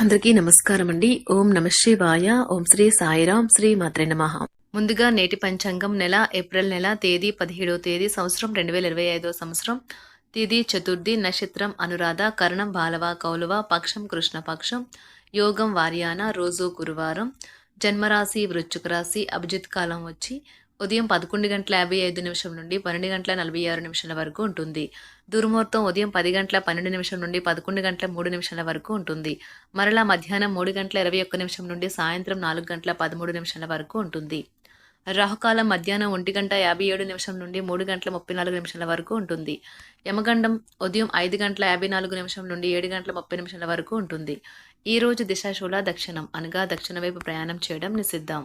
అందరికీ నమస్కారం అండి ఓం నమ శివాయ. ఓం శ్రీ సాయిరాం. శ్రీ మాత్రే నమః. ముందుగా నేటి పంచాంగం నెల ఏప్రిల్ నెల తేదీ పదిహేడో తేదీ సంవత్సరం రెండు వేల ఇరవై ఐదో సంవత్సరం. తిథి చతుర్థి నక్షత్రం అనురాధ కరణం బాలవ కౌలవ పక్షం కృష్ణపక్షం యోగం వార్యాన రోజు గురువారం. జన్మరాశి వృశ్చిక రాశి అభిజిత్ కాలం వచ్చి ఉదయం పదకొండు గంటల యాభై ఐదు నిమిషం నుండి పన్నెండు గంటల నలభై ఆరు నిమిషాల వరకు ఉంటుంది. దుర్ముహూర్తం ఉదయం పది గంటల పన్నెండు నిమిషం నుండి పదకొండు గంటల మూడు నిమిషాల వరకు ఉంటుంది. మరలా మధ్యాహ్నం మూడు గంటల ఇరవై ఒక్క నిమిషం నుండి సాయంత్రం నాలుగు గంటల పదమూడు నిమిషాల వరకు ఉంటుంది. రాహుకాలం మధ్యాహ్నం ఒంటి గంట యాభై ఏడు నిమిషం నుండి మూడు గంటల ముప్పై నాలుగు నిమిషాల వరకు ఉంటుంది. యమగండం ఉదయం ఐదు గంటల యాభై నాలుగు నిమిషం నుండి ఏడు గంటల ముప్పై నిమిషాల వరకు ఉంటుంది. ఈరోజు దిశాశూల దక్షిణం అనగా దక్షిణ వైపు ప్రయాణం చేయడం నిషిద్దాం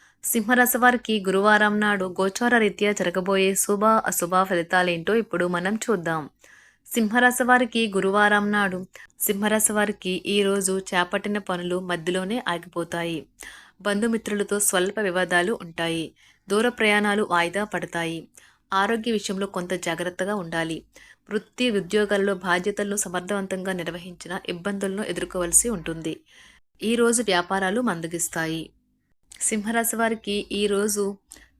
సింహరాశి వారికి గురువారం నాడు గోచార రీత్యా జరగబోయే శుభ అశుభ ఫలితాలేంటో ఇప్పుడు మనం చూద్దాం. సింహరాశి వారికి గురువారం నాడు సింహరాశి వారికి ఈ రోజు చేపట్టిన పనులు మధ్యలోనే ఆగిపోతాయి. బంధుమిత్రులతో స్వల్ప వివాదాలు ఉంటాయి. దూర ప్రయాణాలు వాయిదా పడతాయి. ఆరోగ్య విషయంలో కొంత జాగ్రత్తగా ఉండాలి. వృత్తి ఉద్యోగాల్లో బాధ్యతలను సమర్థవంతంగా నిర్వహించిన ఇబ్బందులను ఎదుర్కోవలసి ఉంటుంది. ఈరోజు వ్యాపారాలు మందగిస్తాయి. సింహరాశి వారికి ఈరోజు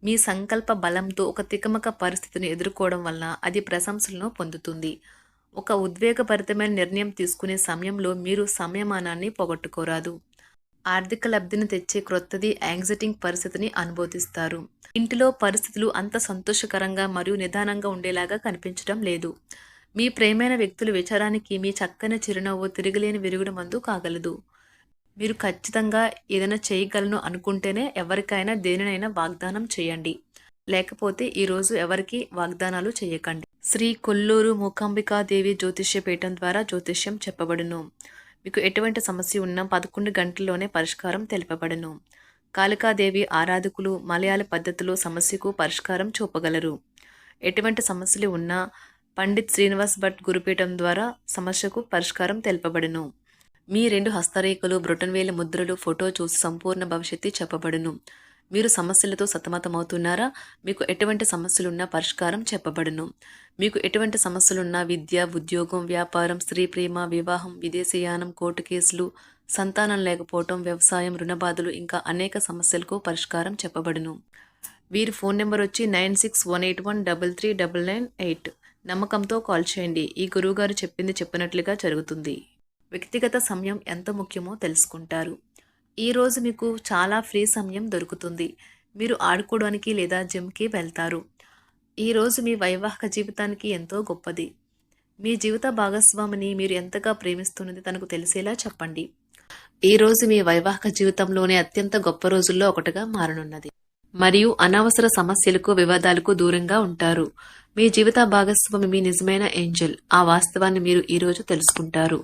మీ సంకల్ప బలంతో ఒక తికమక పరిస్థితిని ఎదుర్కోవడం వలన అది ప్రశంసలను పొందుతుంది. ఒక ఉద్వేగభరితమైన నిర్ణయం తీసుకునే సమయంలో మీరు సమయమానాన్ని పోగొట్టుకోరాదు. ఆర్థిక లబ్ధిని తెచ్చే క్రొత్తది యాంగ్జైటింగ్ పరిస్థితిని అనుభూతిస్తారు. ఇంటిలో పరిస్థితులు అంత సంతోషకరంగా మరియు నిదానంగా ఉండేలాగా కనిపించడం లేదు. మీ ప్రేమైన వ్యక్తుల విచారానికి మీ చక్కని చిరునవ్వు తిరిగిలేని విరుగుడు మందు కాగలదు. మీరు ఖచ్చితంగా ఏదైనా చేయగలను అనుకుంటేనే ఎవరికైనా దేనినైనా వాగ్దానం చేయండి. లేకపోతే ఈరోజు ఎవరికి వాగ్దానాలు చేయకండి. శ్రీ కొల్లూరు మూకాంబికాదేవి జ్యోతిష్య పీఠం ద్వారా జ్యోతిష్యం చెప్పబడును. మీకు ఎటువంటి సమస్య ఉన్నా పదకొండు గంటల్లోనే పరిష్కారం తెలుపబడును. కాళికాదేవి ఆరాధకులు మలయాళ పద్ధతిలో సమస్యకు పరిష్కారం చూపగలరు. ఎటువంటి సమస్యలు ఉన్నా పండిత్ శ్రీనివాస్ భట్ గురుపీఠం ద్వారా సమస్యకు పరిష్కారం తెలుపబడును. మీ రెండు హస్తరేఖలు బ్రొటన్వేల ముద్రలు ఫోటో చూసి సంపూర్ణ భవిష్యత్తు చెప్పబడును. మీరు సమస్యలతో సతమతమవుతున్నారా? మీకు ఎటువంటి సమస్యలున్నా పరిష్కారం చెప్పబడును. మీకు ఎటువంటి సమస్యలున్నా విద్య ఉద్యోగం వ్యాపారం స్త్రీ ప్రేమ వివాహం విదేశీయానం కోర్టు కేసులు సంతానం లేకపోవటం వ్యవసాయం రుణబాధలు ఇంకా అనేక సమస్యలకు పరిష్కారం చెప్పబడును. వీరి ఫోన్ నెంబర్ వచ్చి nine six one eight one double three double nine eight. నమ్మకంతో కాల్ చేయండి. ఈ గురువుగారు చెప్పింది చెప్పినట్లుగా జరుగుతుంది. వ్యక్తిగత సమయం ఎంత ముఖ్యమో తెలుసుకుంటారు. ఈరోజు మీకు చాలా ఫ్రీ సమయం దొరుకుతుంది. మీరు ఆడుకోవడానికి లేదా జిమ్కి వెళ్తారు. ఈరోజు మీ వైవాహిక జీవితానికి ఎంతో గొప్పది. మీ జీవిత భాగస్వామిని మీరు ఎంతగా ప్రేమిస్తున్నది తనకు తెలిసేలా చెప్పండి. ఈరోజు మీ వైవాహిక జీవితంలోనే అత్యంత గొప్ప రోజుల్లో ఒకటిగా మారనున్నది. మరియు అనవసర సమస్యలకు వివాదాలకు దూరంగా ఉంటారు. మీ జీవిత భాగస్వామి మీ నిజమైన ఏంజల్. ఆ వాస్తవాన్ని మీరు ఈరోజు తెలుసుకుంటారు.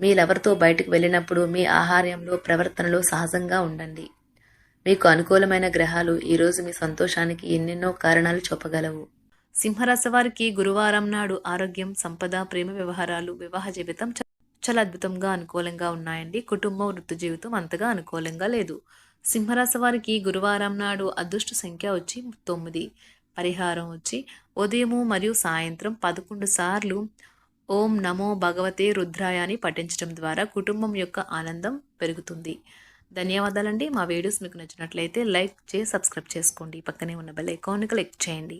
మీ లవర్తో బయటకు వెళ్ళినప్పుడు మీ ఆహార్యంలో ప్రవర్తనలో సహజంగా ఉండండి. మీకు అనుకూలమైన గ్రహాలు ఈరోజు మీ సంతోషానికి ఎన్నెన్నో కారణాలు చూపగలవు. సింహరాశి వారికి గురువారం నాడు ఆరోగ్యం సంపద ప్రేమ వ్యవహారాలు వివాహ జీవితం చాలా అద్భుతంగా అనుకూలంగా ఉన్నాయండి. కుటుంబం వృత్తి జీవితం అంతగా అనుకూలంగా లేదు. సింహరాశి వారికి గురువారం నాడు అదృష్ట సంఖ్య వచ్చి తొమ్మిది. పరిహారం వచ్చి ఉదయము మరియు సాయంత్రం పదకొండు సార్లు ఓం నమో భగవతే రుద్రాయ అని పఠించడం ద్వారా కుటుంబం యొక్క ఆనందం పెరుగుతుంది. ధన్యవాదాలండి. మా వీడియోస్ మీకు నచ్చినట్లయితే లైక్ చేసి సబ్స్క్రైబ్ చేసుకోండి. పక్కనే ఉన్న బెల్ ఐకాన్ని క్లిక్ చేయండి.